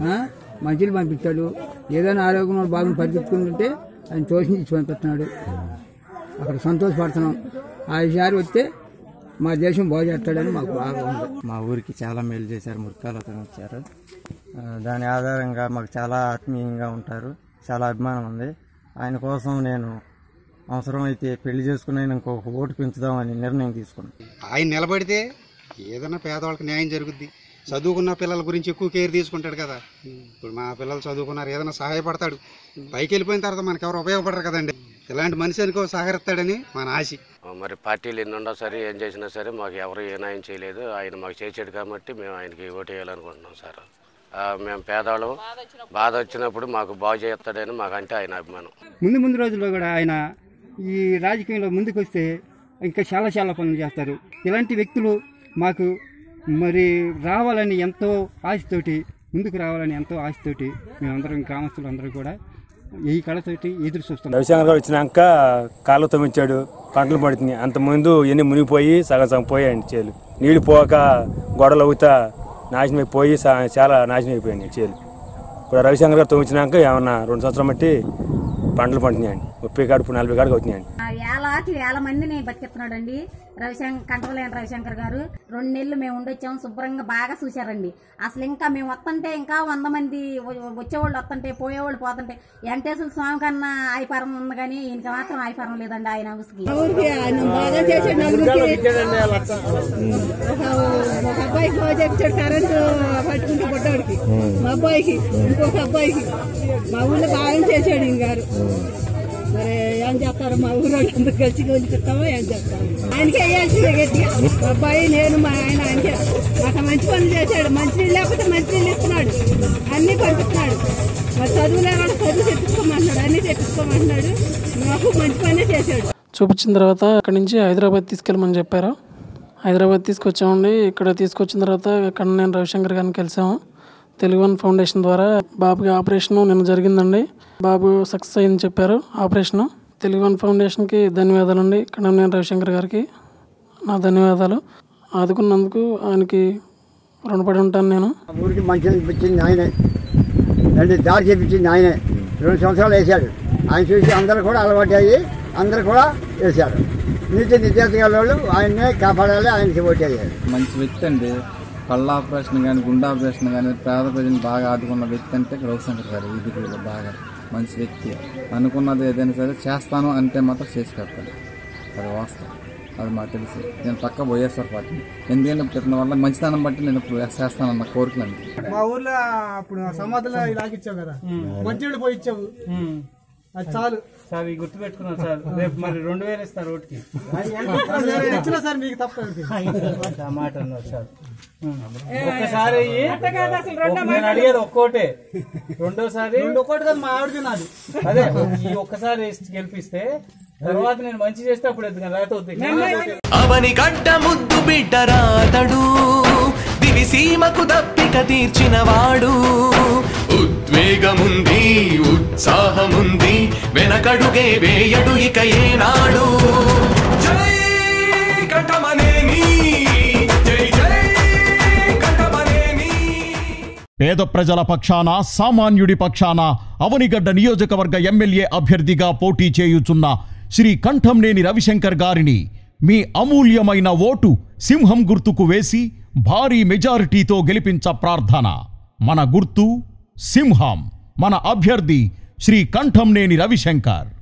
ఆ? మంచిలు పంపిస్తాడు. ఏదైనా ఆరోగ్యం బాగుని పరిగెత్తుకుంటుంటే ఆయన తోసి ఇచ్చి పంపిస్తున్నాడు అక్కడ సంతోషపడుతున్నాం. ఆ ఈసారి వస్తే మా దేశం బాగు చేస్తాడని మాకు బాగా ఉంది. మా ఊరికి చాలా మేలు చేశారు. మురికాలతో వచ్చారు. ఆ, దాని ఆధారంగా మాకు చాలా ఆత్మీయంగా ఉంటారు. చాలా అభిమానం ఉంది. ఆయన కోసం నేను అవసరమైతే పెళ్ళి చేసుకుని ఇంకొక ఓటు పెంచుదామని నిర్ణయం తీసుకున్నాను. ఆయన నిలబడితే ఏదైనా పేదవాళ్ళకి న్యాయం జరుగుద్ది. చదువుకున్న పిల్లల గురించి ఎక్కువ కేర్ తీసుకుంటాడు కదా. ఇప్పుడు మా పిల్లలు చదువుకున్నారు ఏదైనా సహాయపడతాడు. పైకి వెళ్ళిపోయిన తర్వాత మనకి ఎవరు ఉపయోగపడరు కదండి. ఇలాంటి మనిషి అనుకో సహకరిస్తాడని మన ఆశ. మరి పార్టీలు ఎన్ని ఉన్నా సరే ఏం చేసినా సరే మాకు ఎవరు ఏ న్యాయం చేయలేదు. ఆయన మాకు చేసాడు కాబట్టి మేము ఆయనకి ఓటు వేయాలనుకుంటున్నాం సార్. ఆ, మేము పేదవాళ్ళం. బాధ వచ్చినప్పుడు మాకు బాగు చేస్తాడని మాకు అంటే ఆయన అభిమానం. ముందు ముందు రోజుల్లో కూడా ఆయన ఈ రాజకీయంలో ముందుకు వస్తే ఇంకా చాలా చాలా పనులు చేస్తారు. ఇలాంటి వ్యక్తులు మాకు మరి రావాలని ఎంతో ఆశతోటి ముందుకు రావాలని ఎంతో ఆశతోటి మేమందరం గ్రామస్తులు అందరూ కూడా ఈ కళతోటి ఎదురు చూస్తాం రవిశంకర్ వచ్చినాక కాళ్ళు తొమ్మించాడు పంటలు పడుతున్నాయి. అంత ముందు ఎన్ని మునిగిపోయి సగం సగం పోయాయండి చేలు. నీళ్ళు పోక గొడవలు అవుతా నాశనం అయిపోయి చాలా నాశనం అయిపోయాయి చేలు. ఇప్పుడు రవిశంకర్ గారు తవ్వించినాక ఏమన్నా రెండు సంవత్సరం బట్టి పంటలు పండుతున్నాయండి. ముప్పై కాడు నలభై కాడికి అవుతున్నాయండి. ఆ వేలాకి వేల మందిని బతికిస్తున్నాడండి రవిశంకర్ కంటవలేని రవిశంకర్ గారు. రెండు నెలలు మేము ఉండొచ్చాం శుభ్రంగా బాగా చూశారండి. అసలు ఇంకా మేము వస్తుంటే ఇంకా వంద మంది వచ్చేవాళ్ళు వస్తుంటే పోయేవాళ్ళు పోతుంటే వెంకటేశ్వర స్వామి కన్నా ఆయిపారం ఉంది కానీ ఈయనకి మాత్రం ఆయిపారం లేదండి ఆయన హౌస్కి. ఒక అబ్బాయికి రోజు వచ్చాడు కరెంటు పట్టుకుంటే పుట్టవాడికి మా అబ్బాయికి ఇంకొక అబ్బాయికి. మా ఊళ్ళో బాగా చేశాడు ఈయన గారు. మరి ఏం చేస్తారు? మా ఊరు కలిసి కొలిపిస్తామో ఏం చేస్తాము ఆయనకే వేయాల్సిందే గట్టిగా. అబ్బాయి నేను మా ఆయన ఆయనకే. మాకు మంచి పనులు చేశాడు. మంచి నీళ్ళు లేకపోతే మంచి నీళ్ళు ఇస్తున్నాడు. అన్ని పంపిస్తున్నాడు. మరి చదువులే కూడా చదువు తెప్పించుకోమంటున్నాడు. అన్ని తెప్పించుకోమంటున్నాడు. మాకు మంచి పనే చేశాడు. చూపించిన తర్వాత అక్కడి నుంచి హైదరాబాద్ తీసుకెళ్ళమని చెప్పారు. హైదరాబాద్ తీసుకొచ్చామండి. ఇక్కడ తీసుకొచ్చిన తర్వాత ఇక్కడ నేను రవిశంకర్ గారిని కలిసాము. తెలుగు వన్ ఫౌండేషన్ ద్వారా బాబుకి ఆపరేషన్ నిన్న జరిగిందండి. బాబు సక్సెస్ అయిందని చెప్పారు. ఆపరేషను తెలుగు వన్ ఫౌండేషన్కి ధన్యవాదాలండి. ఇక్కడ నేను రవిశంకర్ గారికి నా ధన్యవాదాలు. ఆదుకున్నందుకు ఆయనకి రుణపడి ఉంటాను నేను. ఊరికి మంచి ఇప్పించింది ఆయనే. రెండు దారి చేపించింది ఆయనే. రెండు సంవత్సరాలు వేశాడు. ఆయన చూసి అందరూ కూడా అలవాటు అయ్యి అందరూ కూడా వేశారు. నీతి నిజాయితీ వాళ్ళు ఆయన్నే కాపాడాలి ఆయనకి ఓటేయాలి మంచి వ్యక్తి అండి. కళ్ళ ఆపరేషన్ కానీ గుండె ఆపరేషన్ కానీ పేద ప్రజలను బాగా ఆదుకున్న వ్యక్తి అంటే రవిశంకర్ గారు. ఇది కూడా బాగా మంచి వ్యక్తి. అనుకున్నది ఏదైనా సరే చేస్తాను అంటే మాత్రం చేసి పెడతాడు అది వాస్తవం. అది మాకు తెలుసు. నేను పక్క వైఎస్ఆర్ పార్టీ. ఎందుకంటే పెట్టిన వల్ల మంచితనం బట్టి నేను ఇప్పుడు చేస్తానన్న కోరికలు అంతే. మా ఊర్లో అప్పుడు సమాధిలో ఇలాగిచ్చావు కదా. మంచినీళ్ళు పోయి ఇచ్చావు. అది చాలు. సార్ గుర్తు పెట్టుకున్నాను సార్. రేపు మరి రెండు వేలు ఇస్తారు ఓటుకి. ఇచ్చినా సార్ మీకు తప్ప మాట అన్నారు సార్. ఒక్కసారి అయ్యి, ఒక- నేను అడిగేది ఒక్కోటే. రెండోసారి ఒకటి కాదు మా ఆవిడకి నాది. అదే ఈ ఒక్కసారి గెలిపిస్తే తర్వాత నేను మంచి చేస్తే అప్పుడు ఎదుగు లేకపోతే. అవని గడ్డ ముద్దు బిడ్డరాతడు దివిసీమకు దప్పిక తీర్చినవాడు ఉద్వేగముంది ఉత్సాహముంది వెనకడుగే వేయడు ఇక ఏనాడు. జై కటమనేని పేద ప్రజల పక్షాన సామాన్యుడి పక్షాన అవనిగడ్డ నియోజకవర్గ ఎమ్మెల్యే అభ్యర్థిగా పోటీ చేయుచున్న శ్రీ కంఠంనేని రవిశంకర్ గారిని మీ అమూల్యమైన ఓటు సింహం గుర్తుకు వేసి భారీ మెజారిటీతో గెలిపించ ప్రార్థన. మన గుర్తు సింహం. మన అభ్యర్థి శ్రీ కంఠంనేని రవిశంకర్.